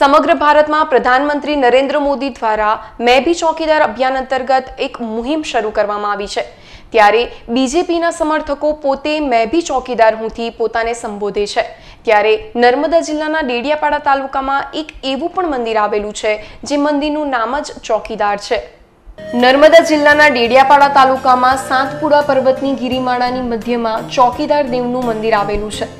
સમગ્ર ભારતમાં પ્રધાનમંત્રી નરેન્દ્ર મોદી દ્વારા મેં ભી ચોકીદાર અભિયાન અંતર્ગત એક મુહિમ શરૂ કરવામાં આવી છે. ત્યારે બીજેપીના સમર્થકો પોતે મેં ભી ચોકીદાર હુંથી પોતાને સંબોધે છે. ત્યારે નર્મદા જિલ્લાના ડેડિયાપાડા તાલુકામાં એક એવું પણ મંદિર આવેલું છે જે મંદિરનું નામ જ ચોકીદાર છે. નર્મદા જિલ્લાના ડેડિયાપાડા તાલુકામાં સાતપુડા પર્વતની ગિરિમાળાની મધ્યમાં ચોકીદાર દેવનું મંદિર આવેલું છે.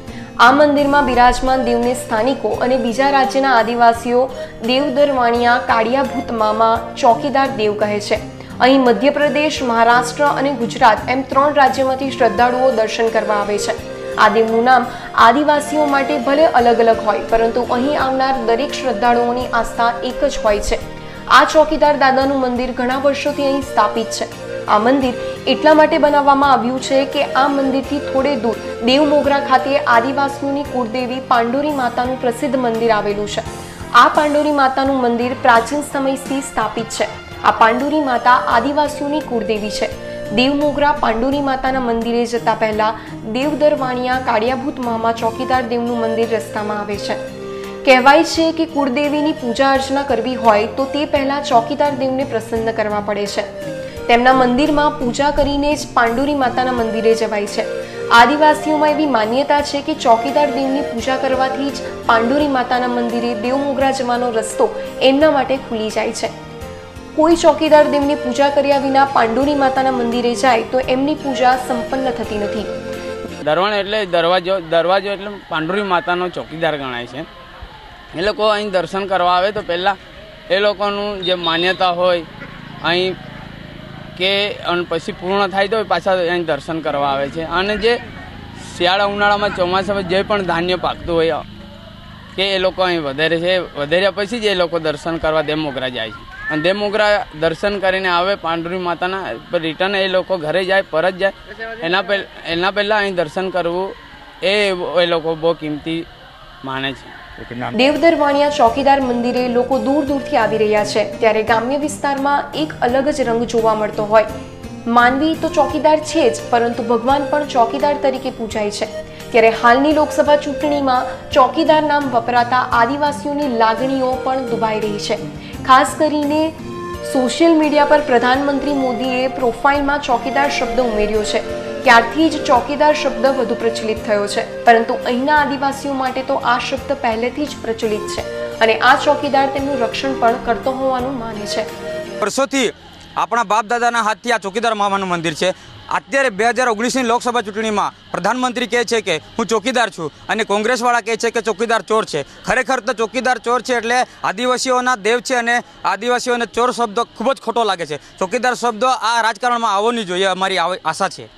આ મંદિરમાં બિરાજમાન દેવને સ્થાનિકો અને બીજા રાજ્યના આદિવાસીઓ દેવદરવાણિયા કાળિયાભૂત મામા, ચોકીદાર દેવ કહે છે. અહીં મધ્યપ્રદેશ, મહારાષ્ટ્ર અને ગુજરાત એમ ત્રણ રાજ્યમાંથી શ્રદ્ધાળુઓ દર્શન કરવા આવે છે. આ દેવનું નામ આદિવાસીઓ માટે ભલે અલગ અલગ હોય, પરંતુ અહીં આવનાર દરેક શ્રદ્ધાળુઓની આસ્થા એક જ હોય છે. આ ચોકીદાર દાદાનું મંદિર ઘણા વર્ષોથી અહીં સ્થાપિત છે. આ મંદિર એટલા માટે બનાવવામાં આવ્યું છે કે આ મંદિરથી થોડે દૂર દેવમોગરા ખાતે આદિવાસીઓની કુળદેવી પાંડોરી માતાનું પ્રસિદ્ધ મંદિર આવેલું છે. આ પાંડોરી માતાનું મંદિર પ્રાચીન સમયથી સ્થાપિત છે. આ પાંડોરી માતા આદિવાસીઓની કુળદેવી છે. દેવમોગરા પાંડુરી માતાના મંદિરે જતા પહેલા દેવદર વાણિયા કાળિયાભૂત મામા ચોકીદાર દેવનું મંદિર રસ્તામાં આવે છે. કહેવાય છે કે કુળદેવીની પૂજા અર્ચના કરવી હોય તો તે પહેલાં ચોકીદાર દેવને પ્રસન્ન કરવા પડે છે. તેમના મંદિરમાં પૂજા કરીને જ પાંડુરી માતાના મંદિરે જવાય છે. આદિવાસીઓમાં એવી માન્યતા છે કે ચોકીદાર દેવની પૂજા કરવાથી જ પાંડુરી માતાના મંદિરે દેવમોગરા જવાનો રસ્તો એમના માટે ખુલી જાય છે. કોઈ ચોકીદાર દેવની પૂજા કર્યા વિના પાંડુરી માતાના મંદિરે જાય તો એમની પૂજા સંપન્ન થતી નથી. દરવાણ એટલે દરવાજો દરવાજો એટલે પાંડુરી માતાનો ચોકીદાર ગણાય છે. એ લોકો અહીં દર્શન કરવા આવે તો પહેલાં એ લોકોનું જે માન્યતા હોય, અહીં કે અને પછી પૂર્ણ થાય તો પાછા અહીં દર્શન કરવા આવે છે. અને જે શિયાળા ઉનાળામાં ચોમાસામાં જે પણ ધાન્ય પાકતું હોય, કે એ લોકો અહીં વધારે છે. વધાર્યા પછી જ એ લોકો દર્શન કરવા દેમોગરા જાય છે. અને દેમોગરા દર્શન કરીને આવે પાંડુરી માતાના રિટર્ન એ લોકો ઘરે જાય, પરત જાય. એના પહેલાં એના પહેલાં અહીં દર્શન કરવું એ એ લોકો બહુ કિંમતી માને છે. દેવદર વાણિયા ચોકીદાર મંદિરે લોકો દૂર દૂરથી આવી રહ્યા છે. ત્યારે ગ્રામ્ય વિસ્તારમાં એક અલગ જ રંગ જોવા મળતો હોય. માનવી તો ચોકીદાર છે જ, પરંતુ ભગવાન પણ ચોકીદાર તરીકે પૂજાય છે. ત્યારે હાલની લોકસભા ચૂંટણીમાં ચોકીદાર નામ વપરાતા આદિવાસીઓની લાગણીઓ પણ દુભાઈ રહી છે. ખાસ કરીને સોશિયલ મીડિયા પર પ્રધાનમંત્રી મોદીએ પ્રોફાઇલમાં ચોકીદાર શબ્દ ઉમેર્યો છે. ત્યારથી જ ચોકીદાર શબ્દ વધુ પ્રચલિત થયો છે. પરંતુ અહીંના આદિવાસીઓ માટે તો આ શબ્દ પહેલેથી જ પ્રચલિત છે અને આ ચોકીદાર તેમનું રક્ષણ પણ કરતો હોવાનું માને છે. વર્ષોથી આપણા બાપ દાદાના હાથથી આ ચોકીદાર મામાનું મંદિર છે. અત્યારે બે હજાર ઓગણીસની લોકસભા ચૂંટણીમાં પ્રધાનમંત્રી કહે છે કે, હું ચોકીદાર છું. અને કોંગ્રેસવાળા કહે છે કે, ચોકીદાર ચોર છે. ખરેખર તો ચોકીદાર ચોર છે એટલે આદિવાસીઓના દેવ છે અને આદિવાસીઓને ચોર શબ્દ ખૂબ જ ખોટો લાગે છે. ચોકીદાર શબ્દ આ રાજકારણમાં આવવો નહીં જોઈએ, અમારી આશા છે.